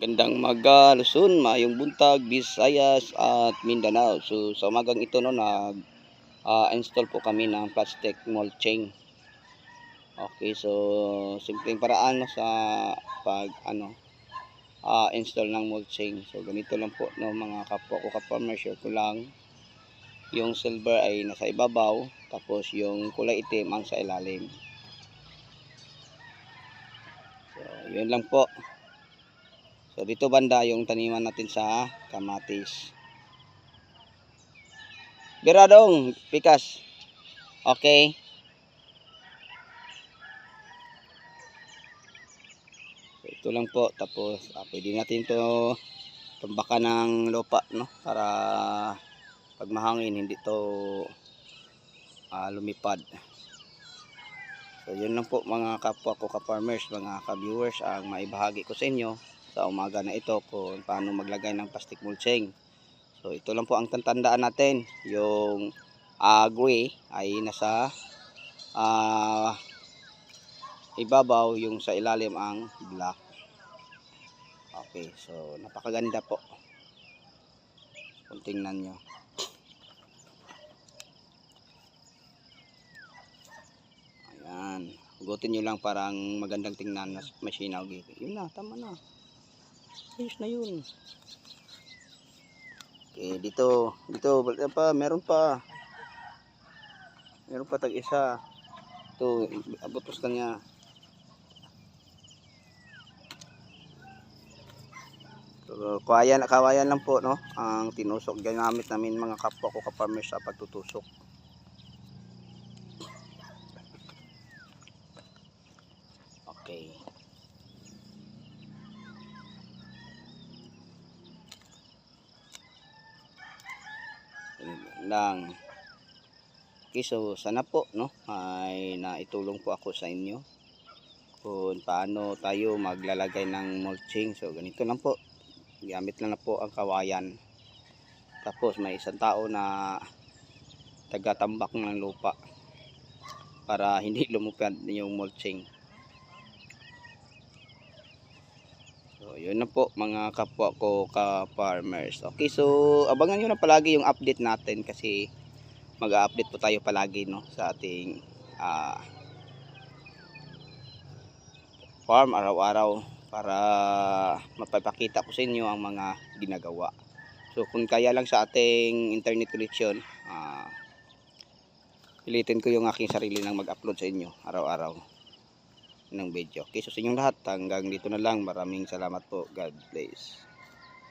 Gandang maga, Luzon, Mayong Buntag, Visayas at Mindanao. So sa umagang ito no nag ah, install po kami ng plastic mulching. Okay, so simpleng paraan no, sa pag ano ah, install ng mulching. So ganito lang po no mga kapwa ko ka-farmer share ko lang. Yung silver ay nasa ibabaw, tapos yung kulay itim ang sa ilalim. So, yun lang po. So dito banda yung taniman natin sa kamatis. Biradong, pikas. Okay. Ito lang po. Tapos ah, pwede natin to tumbakan ng lupa no para pag mahangin hindi to ah, lumipad. So yun lang po mga kapwa ko ka-farmers, mga ka-viewers ang maibahagi ko sa inyo sa umaga na ito kung paano maglagay ng plastic mulching. So ito lang po ang tantandaan natin. Yung uh, gray ay nasa ah, ibabaw, yung sa ilalim ang black. Okay, so napakaganda po. Kung tingnan nyo. Ayan. Hugutin nyo lang parang magandang tingnan na masinaw. Yun na, tama na. Ayos na yun. Okay, dito, dito, pa, meron pa. Meron pa tag isa. Ito, abutos ka niya. So, kawayan, kawayan lang po, no? Ang tinusok. Ginamit namin mga kapwa ko kaparmers sa pagtutusok. Okay. Yun lang. Okay, so sana po no ay naitulong po ako sa inyo kung paano tayo maglalagay ng mulching. So ganito lang po. Gamit lang na po ang kawayan. Tapos may isang tao na tagatambak ng lupa para hindi lumupad yung mulching. So, yun na po mga kapwa ko ka-farmers. Okay, so abangan nyo na palagi yung update natin kasi mag-update po tayo palagi no sa ating ah, farm araw-araw para mapapakita ko sa inyo ang mga ginagawa. So kung kaya lang sa ating internet connection, ah, pilitin ko yung aking sarili ng mag-upload sa inyo araw-araw ng video. Okay, so sa inyong lahat, hanggang dito na lang. Maraming salamat po. God bless.